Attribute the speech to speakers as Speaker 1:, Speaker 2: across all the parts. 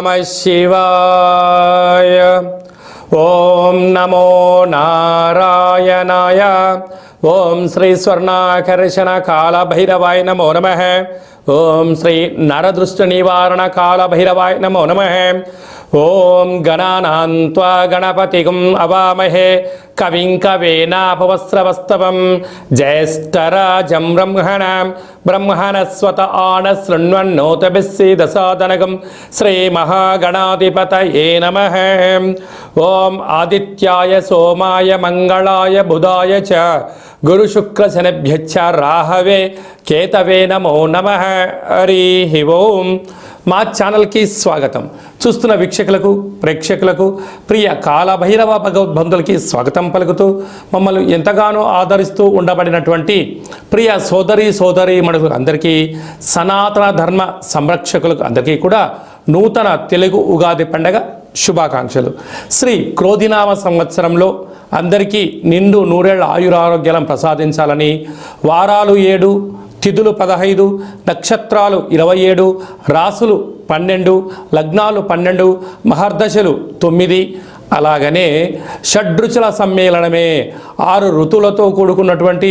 Speaker 1: ఓం నమ శివాయ ఓం నమో నారాయణాయ ఓం శ్రీ స్వర్ణాకర్షణ కాల భైరవాయ నమో నమ ఓం శ్రీ నరదృష్టి నివారణ కాల భైరవాయ నమో నమ. ఓం గణానాన్వా గణపతిగం అవామహే. కవిం కవేనాపవస్రవస్తవం. జ్యేష్ఠరాజం బ్రహ్మణ. బ్రహ్మణస్వత ఆన శృణ్వన్నోతభిస్సీదసాదనగం శ్రీమహాగణాధిపతయే నమ. ఓం ఆదిత్యాయ సోమాయ మంగళాయ బుధాయ చ. గురుశుక్రశనభ్యచ్చ రాహవే కేతవే నమో నమ. హరి ఓం. మా ఛానల్కి స్వాగతం. చూస్తున్న వీక్షకులకు ప్రేక్షకులకు ప్రియ కాలభైరవ భగవద్బంధులకి స్వాగతం పలుకుతూ మమ్మల్ని ఎంతగానో ఆదరిస్తూ ఉండబడినటువంటి ప్రియ సోదరి సోదరి మనకు అందరికీ సనాతన ధర్మ సంరక్షకులకు అందరికీ కూడా నూతన తెలుగు ఉగాది పండగ శుభాకాంక్షలు. శ్రీ క్రోధినామ సంవత్సరంలో అందరికీ నిండు నూరేళ్ళ ఆయురారోగ్యాలను ప్రసాదించాలని వారాలు ఏడు తిథులు పదహైదు నక్షత్రాలు ఇరవై ఏడు రాసులు పన్నెండు లగ్నాలు పన్నెండు మహర్దశలు తొమ్మిది. అలాగనే షడ్రుచుల సమ్మేళనమే ఆరు ఋతువులతో కూడుకున్నటువంటి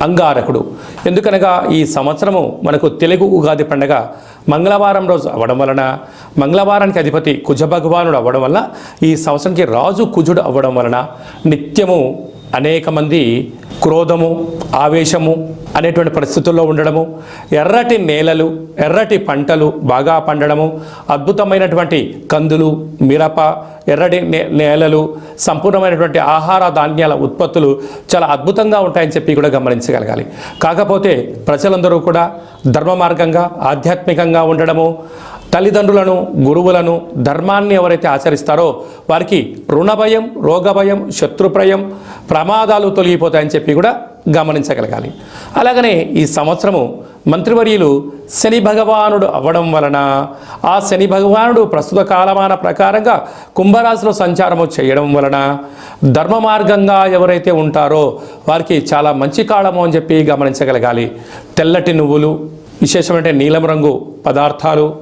Speaker 1: అంగారకుడు. ఎందుకనగా ఈ సంవత్సరము మనకు తెలుగు ఉగాది పండగ మంగళవారం రోజు అవ్వడం వలన మంగళవారానికి అధిపతి కుజ భగవానుడు అవ్వడం వల్ల ఈ సంవత్సరానికి రాజు కుజుడు అవ్వడం వలన నిత్యము అనేక మంది క్రోధము ఆవేశము అనేటువంటి పరిస్థితుల్లో ఉండడము ఎర్రటి నేలలు ఎర్రటి పంటలు బాగా పండడము అద్భుతమైనటువంటి కందులు మిరప ఎర్రటి నే- నేలలు సంపూర్ణమైనటువంటి ఆహార ధాన్యాల ఉత్పత్తులు చాలా అద్భుతంగా ఉంటాయని చెప్పి కూడా గమనించగలగాలి. కాకపోతే ప్రజలందరూ కూడా ధర్మ మార్గంగా ఆధ్యాత్మికంగా ఉండడము తల్లిదండ్రులను గురువులను ధర్మాన్ని ఎవరైతే ఆచరిస్తారో వారికి రుణభయం రోగభయం భయం శత్రుప్రయం ప్రమాదాలు తొలగిపోతాయని చెప్పి కూడా గమనించగలగాలి. అలాగనే ఈ సంవత్సరము మంత్రివర్యులు శని భగవానుడు అవ్వడం వలన ఆ శని భగవానుడు ప్రస్తుత కాలమాన ప్రకారంగా కుంభరాశిలో సంచారము చేయడం వలన ధర్మ మార్గంగా ఎవరైతే ఉంటారో వారికి చాలా మంచి కాలము అని చెప్పి గమనించగలగాలి. తెల్లటి నువ్వులు విశేషమైన నీలం రంగు పదార్థాలు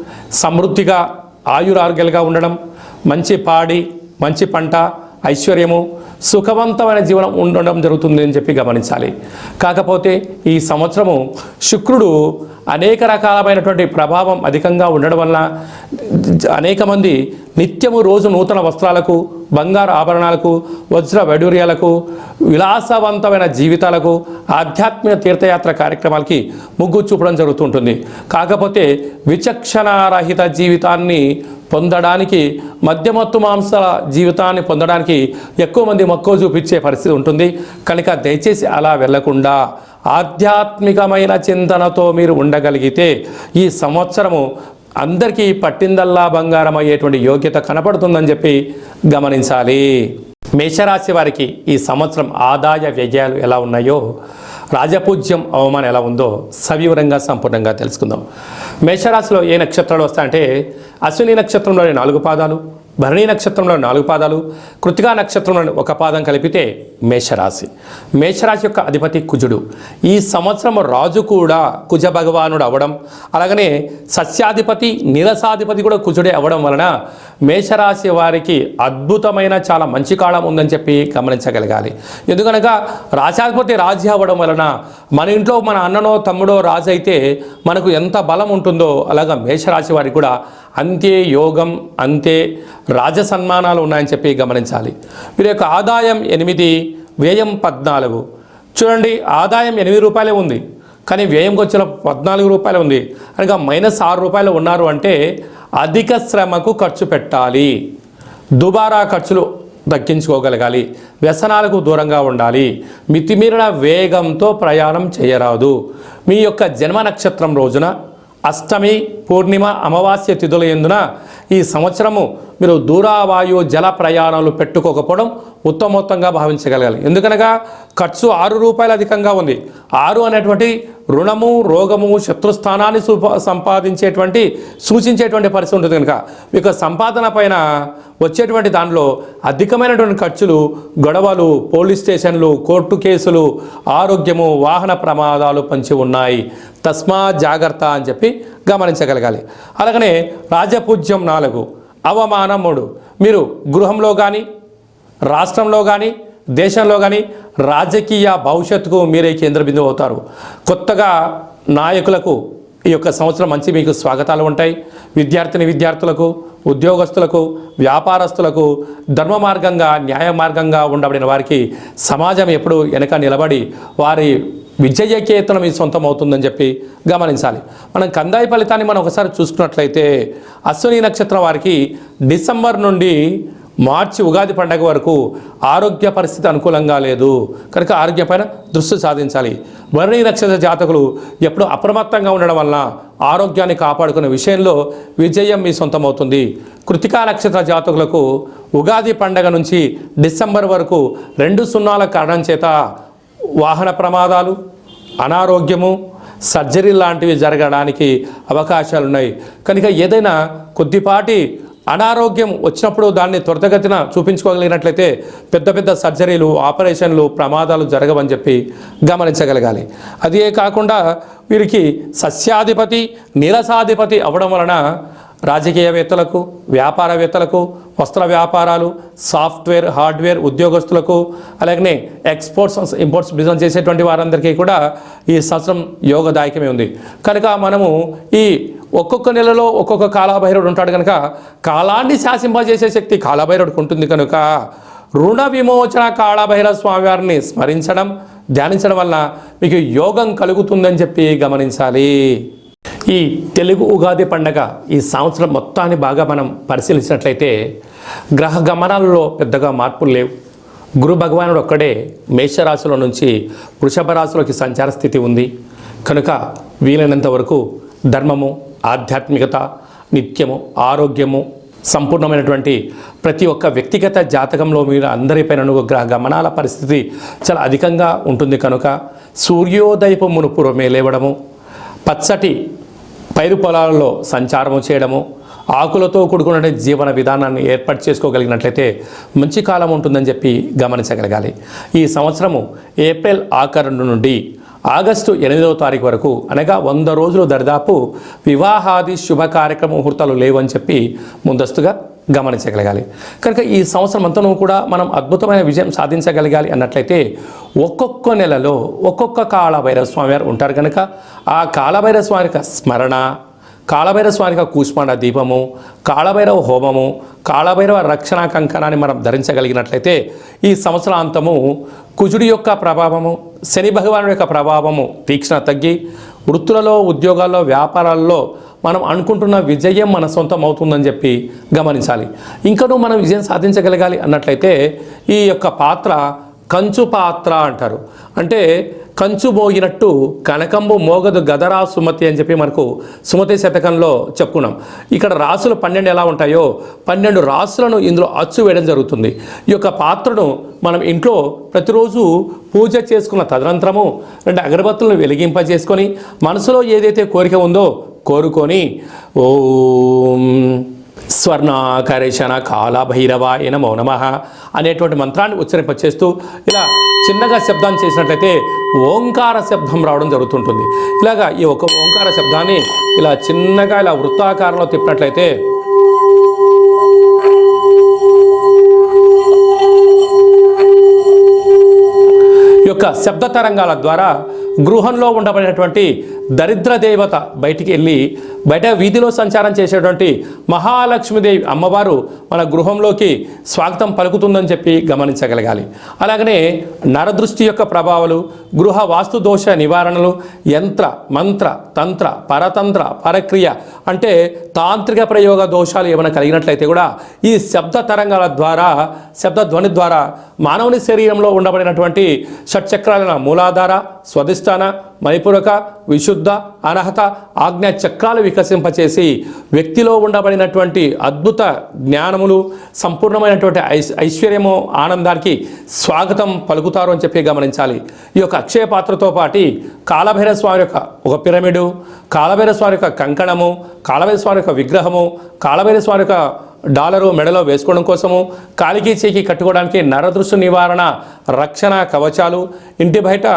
Speaker 1: సమృద్ధిగా ఆయురారోగ్యాలుగా ఉండడం మంచి పాడి మంచి పంట ఐశ్వర్యము సుఖవంతమైన జీవనం ఉండడం జరుగుతుంది అని చెప్పి గమనించాలి. కాకపోతే ఈ సంవత్సరము శుక్రుడు అనేక రకాలమైనటువంటి ప్రభావం అధికంగా ఉండడం వలన అనేక మంది నిత్యము రోజు నూతన వస్త్రాలకు బంగారు ఆభరణాలకు వజ్ర వైడూర్యాలకు విలాసవంతమైన జీవితాలకు ఆధ్యాత్మిక తీర్థయాత్ర కార్యక్రమాలకి మొగ్గు చూపడం జరుగుతుంటుంది కాకపోతే విచక్షణారహిత జీవితాన్ని పొందడానికి మధ్యమత్తు మాంసాల జీవితాన్ని పొందడానికి ఎక్కువ మంది మక్కువ చూపించే పరిస్థితి ఉంటుంది. కనుక దయచేసి అలా వెళ్ళకుండా ఆధ్యాత్మికమైన చింతనతో మీరు ఉండగలిగితే ఈ సంవత్సరము అందరికీ పట్టిందల్లా బంగారం అయ్యేటువంటి యోగ్యత కనపడుతుందని చెప్పి గమనించాలి. మేషరాశి వారికి ఈ సంవత్సరం ఆదాయ వ్యయాలు ఎలా ఉన్నాయో రాజపూజ్యం అవమానం ఎలా ఉందో సవివరంగా సంపూర్ణంగా తెలుసుకుందాం. మేషరాశిలో ఏ నక్షత్రాలు వస్తాయంటే అశ్విని నక్షత్రంలోని నాలుగు పాదాలు భరణి నక్షత్రంలో నాలుగు పాదాలు కృతికా నక్షత్రంలో ఒక పాదం కలిపితే మేషరాశి. మేషరాశి యొక్క అధిపతి కుజుడు. ఈ సంవత్సరం రాజు కూడా కుజ భగవానుడు అవ్వడం అలాగనే సస్యాధిపతి నీరసాధిపతి కూడా కుజుడే అవ్వడం వలన మేషరాశి వారికి అద్భుతమైన చాలా మంచి కాలం ఉందని చెప్పి గమనించగలగాలి. ఎందుకనగా రాశాధిపతి రాజు అవ్వడం వలన మన ఇంట్లో మన అన్ననో తమ్ముడో రాజు అయితే మనకు ఎంత బలం ఉంటుందో అలాగా మేషరాశి వారికి కూడా అంతే యోగం అంతే రాజ సన్మానాలు ఉన్నాయని చెప్పి గమనించాలి. వీరి యొక్క ఆదాయం ఎనిమిది వ్యయం పద్నాలుగు. చూడండి ఆదాయం ఎనిమిది రూపాయలే ఉంది కానీ వ్యయంకి వచ్చిన పద్నాలుగు రూపాయలు ఉంది. అనగా మైనస్ ఆరు రూపాయలు ఉన్నారు అంటే అధిక శ్రమకు ఖర్చు పెట్టాలి. దుబారా ఖర్చులు తగ్గించుకోగలగాలి. వ్యసనాలకు దూరంగా ఉండాలి. మితిమీరిన వేగంతో ప్రయాణం చేయరాదు. మీ యొక్క జన్మ నక్షత్రం రోజున అష్టమి పూర్ణిమ అమావాస్య తిథుల ఎందున ఈ సంవత్సరము మీరు దూరావాయు జల ప్రయాణాలు పెట్టుకోకపోవడం ఉత్తమోత్తంగా భావించగలగాలి. ఎందుకనగా ఖర్చు ఆరు రూపాయలు అధికంగా ఉంది. ఆరు అనేటువంటి రుణము రోగము శత్రుస్థానాన్ని సుప సంపాదించేటువంటి సూచించేటువంటి పరిస్థితి ఉంటుంది కనుక. మీకు సంపాదన పైన వచ్చేటువంటి దానిలో అధికమైనటువంటి ఖర్చులు గొడవలు పోలీస్ స్టేషన్లు కోర్టు కేసులు ఆరోగ్యము వాహన ప్రమాదాలు పంచి ఉన్నాయి. తస్మా జాగ్రత్త అని చెప్పి గమనించగలగాలి. అలాగనే రాజపూజ్యం నాలుగు. అవమానం మూడు. మీరు గృహంలో కానీ రాష్ట్రంలో కానీ దేశంలో కానీ రాజకీయ భవిష్యత్తుకు మీరే కేంద్ర బిందువు అవుతారు. కొత్తగా నాయకులకు ఈ యొక్క సంవత్సరం మంచి మీకు స్వాగతాలు ఉంటాయి. విద్యార్థిని విద్యార్థులకు ఉద్యోగస్తులకు వ్యాపారస్తులకు ధర్మ మార్గంగా న్యాయ మార్గంగా ఉండబడిన వారికి సమాజం ఎప్పుడు వెనక నిలబడి వారి విజయకేతనం మీ సొంతం అవుతుందని చెప్పి గమనించాలి. మనం కందాయి ఫలితాన్ని మనం ఒకసారి చూసుకున్నట్లయితే అశ్విని నక్షత్రం వారికి డిసెంబర్ నుండి మార్చి ఉగాది పండగ వరకు ఆరోగ్య పరిస్థితి అనుకూలంగా లేదు. కనుక ఆరోగ్యపైన దృష్టి సాధించాలి. వర్ణి నక్షత్ర జాతకులు ఎప్పుడు అప్రమత్తంగా ఉండడం వలన ఆరోగ్యాన్ని కాపాడుకునే విషయంలో విజయం మీ సొంతమవుతుంది. కృతికా నక్షత్ర జాతకులకు ఉగాది పండగ నుంచి డిసెంబర్ వరకు రెండు సున్నాల కారణం చేత వాహన ప్రమాదాలు అనారోగ్యము సర్జరీ లాంటివి జరగడానికి అవకాశాలు ఉన్నాయి కనుక ఏదైనా కొద్దిపాటి అనారోగ్యం వచ్చినప్పుడు దాన్ని త్వరితగతిన చూపించుకోగలిగినట్లయితే పెద్ద పెద్ద సర్జరీలు ఆపరేషన్లు ప్రమాదాలు జరగవని చెప్పి గమనించగలగాలి. అదే కాకుండా వీరికి సస్యాధిపతి నీరసాధిపతి అవ్వడం వలన రాజకీయవేత్తలకు వ్యాపారవేత్తలకు వస్త్ర వ్యాపారాలు సాఫ్ట్వేర్ హార్డ్వేర్ ఉద్యోగస్తులకు అలాగనే ఎక్స్పోర్ట్స్ ఇంపోర్ట్స్ బిజినెస్ చేసేటువంటి వారందరికీ కూడా ఈ సంవత్సరం యోగదాయకమే ఉంది. కనుక మనము ఈ ఒక్కొక్క నెలలో ఒక్కొక్క కాలాభైరవుడు ఉంటాడు కనుక కాలాన్ని శాసింపజేసే శక్తి కాలభైరవుడికి ఉంటుంది కనుక రుణ విమోచన కాళభైరవ స్వామివారిని స్మరించడం ధ్యానించడం వల్ల మీకు యోగం కలుగుతుందని చెప్పి గమనించాలి. ఈ తెలుగు ఉగాది పండగ ఈ సంవత్సరం మొత్తాన్ని బాగా మనం పరిశీలించినట్లయితే గ్రహ గమనాలలో పెద్దగా మార్పులు లేవు. గురు భగవానుడు ఒక్కడే మేషరాశిలో నుంచి వృషభ రాశిలోకి సంచార స్థితి ఉంది. కనుక వీలైనంత వరకు ధర్మము ఆధ్యాత్మికత నిత్యము ఆరోగ్యము సంపూర్ణమైనటువంటి ప్రతి ఒక్క వ్యక్తిగత జాతకంలో మీరు అందరిపైన గ్రహ గమనాల పరిస్థితి చాలా అధికంగా ఉంటుంది. కనుక సూర్యోదయపు మునుపురమే లేవడము పచ్చటి పైరు పొలాలలో సంచారము చేయడము ఆకులతో కూడుకున్న జీవన విధానాన్ని ఏర్పాటు చేసుకోగలిగినట్లయితే మంచి కాలం ఉంటుందని చెప్పి గమనించగలగాలి. ఈ సంవత్సరము ఏప్రిల్ ఆఖరు నుండి ఆగస్టు ఎనిమిదవ తారీఖు వరకు అనగా వంద రోజులు దరిదాపు వివాహాది శుభ కార్యక్రమ ముహూర్తాలు లేవని చెప్పి ముందస్తుగా గమనించగలగాలి. కనుక ఈ సంవత్సరం అంతను కూడా మనం అద్భుతమైన విజయం సాధించగలగాలి అన్నట్లయితే ఒక్కొక్క నెలలో ఒక్కొక్క కాళభైరవ స్వామి వారు ఉంటారు కనుక ఆ కాళభైరవ స్వామి యొక్క స్మరణ కాళభైరవ స్వామి యొక్క కూష్మాండ దీపము కాళభైరవ హోమము కాళభైరవ రక్షణ కంకణాన్ని మనం ధరించగలిగినట్లయితే ఈ సంవత్సరాంతము కుజుడి యొక్క ప్రభావము శని భగవానుడి యొక్క ప్రభావము తీక్షణ తగ్గి వృత్తులలో ఉద్యోగాల్లో వ్యాపారాల్లో మనం అనుకుంటున్న విజయం మన సొంతం అవుతుందని చెప్పి గమనించాలి. ఇంకనూ మనం విజయం సాధించగలగాలి అన్నట్లయితే ఈ యొక్క పాత్ర కంచు పాత్ర అంటారు. అంటే కంచు మోగినట్టు కనకంబు మోగదు గదరా సుమతి అని చెప్పి మనకు సుమతి శతకంలో చెప్పుకున్నాం. ఇక్కడ రాసులు పన్నెండు ఎలా ఉంటాయో పన్నెండు రాసులను ఇందులో అచ్చు వేయడం జరుగుతుంది. ఈ యొక్క పాత్రను మనం ఇంట్లో ప్రతిరోజు పూజ చేసుకున్న తదనంతరము రెండు అగరబత్తులను వెలిగింపజేసుకొని మనసులో ఏదైతే కోరిక ఉందో కోరుకొని ఓం స్వర్ణాకరేషణ కాళభైరవాయ నమో నమ అనేటువంటి మంత్రాన్ని ఉచ్చరింపచేస్తూ ఇలా చిన్నగా శబ్దాన్ని చేసినట్లయితే ఓంకార శబ్దం రావడం జరుగుతుంటుంది. ఇలాగా ఈ ఒక ఓంకార శబ్దాన్ని ఇలా చిన్నగా ఇలా వృత్తాకారంలో తిప్పినట్లయితే ఈ యొక్క శబ్ద తరంగాల ద్వారా గృహంలో ఉండబడినటువంటి దరిద్ర దేవత బయటికి వెళ్ళి బయట వీధిలో సంచారం చేసేటువంటి మహాలక్ష్మీదేవి అమ్మవారు మన గృహంలోకి స్వాగతం పలుకుతుందని చెప్పి గమనించగలగాలి. అలాగనే నరదృష్టి యొక్క ప్రభావాలు గృహ వాస్తు దోష నివారణలు యంత్ర మంత్ర తంత్ర పరతంత్ర పరక్రియ అంటే తాంత్రిక ప్రయోగ దోషాలు ఏమైనా కలిగినట్లయితే కూడా ఈ శబ్ద తరంగాల ద్వారా శబ్ద ధ్వని ద్వారా మానవుని శరీరంలో ఉండబడినటువంటి షట్చక్రాల మూలాధార స్వధిష్టాన మణిపూరక విశుద్ధ అనహత ఆజ్ఞ చక్రాలు వికసింపచేసి వ్యక్తిలో ఉండబడినటువంటి అద్భుత జ్ఞానములు సంపూర్ణమైనటువంటి ఐశ్ ఐశ్వర్యము ఆనందానికి స్వాగతం పలుకుతారు అని చెప్పి గమనించాలి. ఈ యొక్క అక్షయ పాత్రతో పాటి కాలభైర స్వామి యొక్క ఒక పిరమిడు కాలభైర స్వామి యొక్క కంకణము కాలభైర స్వామి యొక్క విగ్రహము కాలభైర స్వామి యొక్క డాలరు మెడలో వేసుకోవడం కోసము కాలికి చేకి కట్టుకోవడానికి నరదృష్టి నివారణ రక్షణ కవచాలు ఇంటి బయట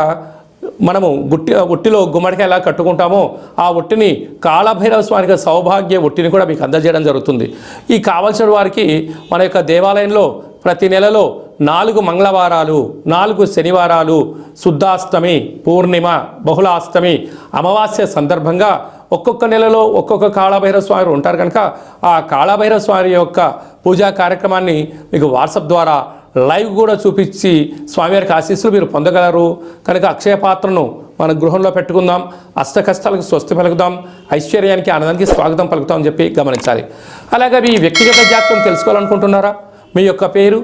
Speaker 1: మనము గుట్టి ఒట్టిలో గుమ్మడికాయ ఎలా కట్టుకుంటామో ఆ ఒట్టిని కాళభైరవ స్వామికి సౌభాగ్య ఒట్టిని కూడా మీకు అందజేయడం జరుగుతుంది. ఈ కావలసిన వారికి మన యొక్క దేవాలయంలో ప్రతి నెలలో నాలుగు మంగళవారాలు నాలుగు శనివారాలు శుద్ధాష్టమి పూర్ణిమ బహుళాష్టమి అమావాస్య సందర్భంగా ఒక్కొక్క నెలలో ఒక్కొక్క కాళభైరవ స్వామి ఉంటారు కనుక ఆ కాళభైరవ స్వామి యొక్క పూజా కార్యక్రమాన్ని మీకు వాట్సాప్ ద్వారా లైవ్ కూడా చూపించి స్వామివారికి ఆశీస్సులు మీరు పొందగలరు. కనుక అక్షయ పాత్రను మన గృహంలో పెట్టుకుందాం. అష్ట కష్టాలకు స్వస్తి పలుకుదాం. ఐశ్వర్యానికి ఆనందానికి స్వాగతం పలుకుతాం అని చెప్పి గమనించాలి. అలాగే మీ వ్యక్తిగత జాతకం తెలుసుకోవాలనుకుంటున్నారా? మీ యొక్క పేరు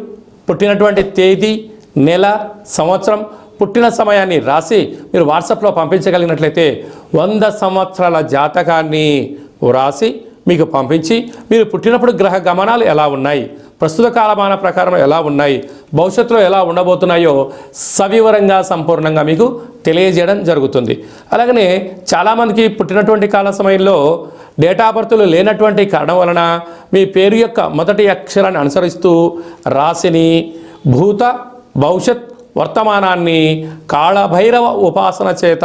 Speaker 1: పుట్టినటువంటి తేదీ నెల సంవత్సరం పుట్టిన సమయాన్ని రాసి మీరు వాట్సాప్లో పంపించగలిగినట్లయితే వంద సంవత్సరాల జాతకాన్ని వ్రాసి మీకు పంపించి మీరు పుట్టినప్పుడు గ్రహ గమనాలు ఎలా ఉన్నాయి? ప్రస్తుత కాలమాన ప్రకారం ఎలా ఉన్నాయి? భవిష్యత్తులో ఎలా ఉండబోతున్నాయో సవివరంగా సంపూర్ణంగా మీకు తెలియజేయడం జరుగుతుంది. అలాగనే చాలామందికి పుట్టినటువంటి కాల సమయంలో డేటా బర్త్లు లేనటువంటి కారణం వలన మీ పేరు యొక్క మొదటి అక్షరాన్ని అనుసరిస్తూ రాశిని భూత భవిష్యత్ వర్తమానాన్ని కాళభైరవ ఉపాసన చేత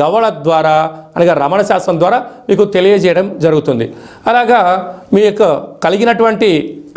Speaker 1: గవళ ద్వారా అనగా రమణ శాస్త్రం ద్వారా మీకు తెలియజేయడం జరుగుతుంది. అలాగా మీ యొక్క కలిగినటువంటి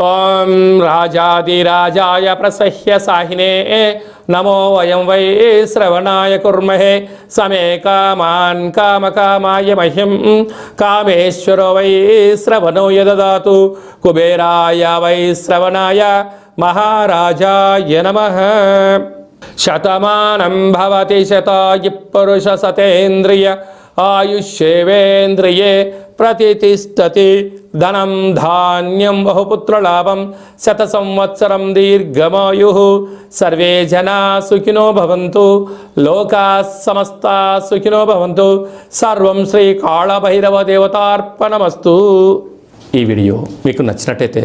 Speaker 1: ఓం రాజాదిరాజాయ ప్రసహ్య సాహినే. నమో వయం వై శ్రవణాయ కుర్మహే. సమే కామాన్ కామకామాయ మహ్యం కామేశ్వరో వై శ్రవణో యదదాతు. కుబేరాయ వై శ్రవణాయ మహారాజాయ నమ. శతమానం భవతి శతాయి పురుష సతేంద్రియ. ఆయుష్యేవేంద్రియే ప్రతిష్టతి ధనం ధాన్యం బహుపుత్రలాభం శత సంవత్సరం దీర్ఘమాయు. సర్వే జనా సుఖినో భవంతు లోకా సమస్త సుఖినో భవంతు. సర్వం శ్రీ కాళభైరవ దేవతార్పణమస్తు. ఈ వీడియో మీకు నచ్చినట్టయితే